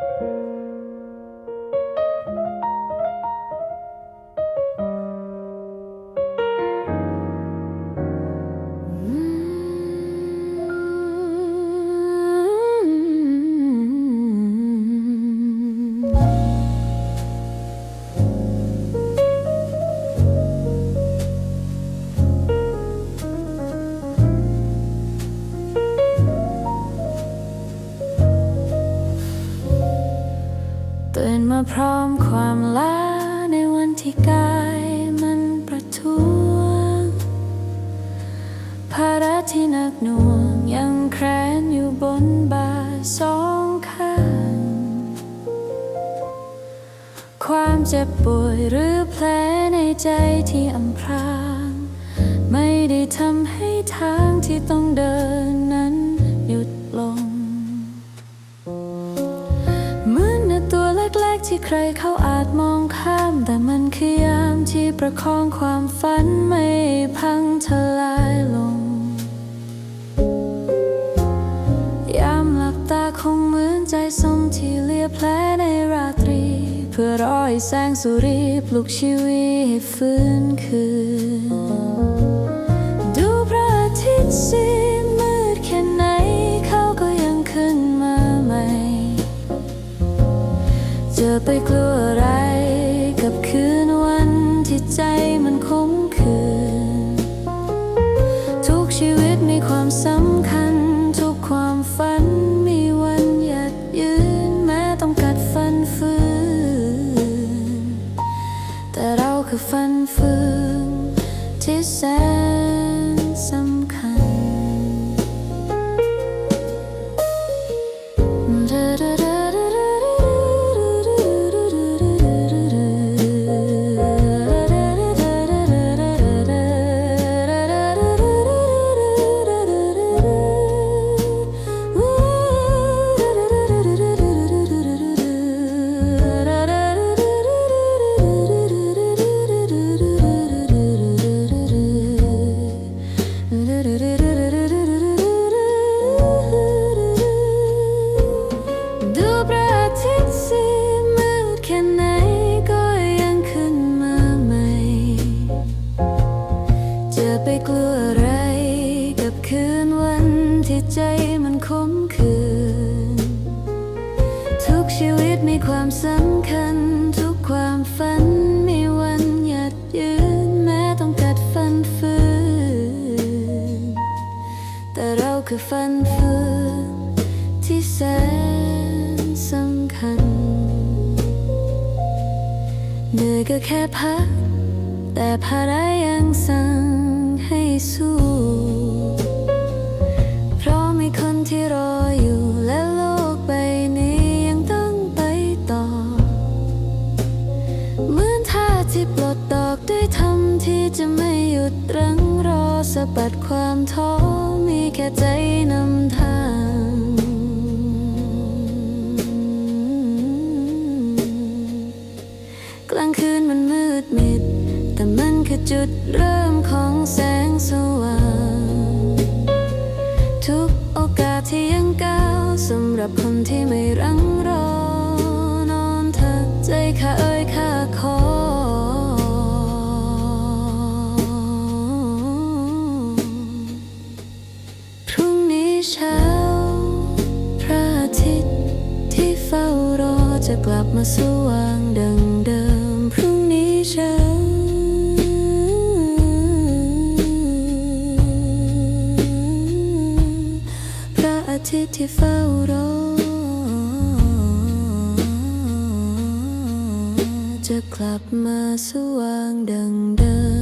ตื่ นมาพร้อมความล้าในวันที่กายมันประท้วง ภาระที่หนักหน่วงยังแครนอยู่บนบ่าสองข้าง ความเจ็บป่วยหรือแผลในใจที่อำพราง ไม่ได้ทำให้ทางที่ต้องเดิน ใครเขาอาจมองข้าม แต่มันคือยามที่ประคองความฝันไม่พังทลายลง ยามหลับตาคงเหมือนใจสมที่เลียแผลในราตรี เพื่อรอให้แสงสุรีปลุกชีวิตให้ฟื้นคืน ไปกลัวอะไรกับคืนวันที่ใจมันคมคืน ทุกชีวิตมีความสำคัญ ทุกความฝันมีวันหยัดยืน แม้ต้องกัดฟันฝืนแต่เราคือฟันฝืนที่แสน สำคัญทุกความฝันมีวันหยัดยืนแม้ต้องกัดฟันฝืนแต่เราคือฟันฝืนที่แสนสำคัญเหนื่อยก็แค่พัก แต่ภาระยังสั่งให้สู้ เพราะมีคนที่รออยู่ สะบัดความท้อมีแค่ใจนำทางกลางคืนมันมืดมิด แต่มันคือจุดเริ่มของแสงสว่าง ทุกโอกาสที่ยังก้าวสำหรับคนที่ไม่รัง้ารอจะกลับมาสว่างดังเดิม พรุ่งนี้เช้าพระอาทิตย์ที่เฝ้ารอ จะกลับมาสว่างดังเดิ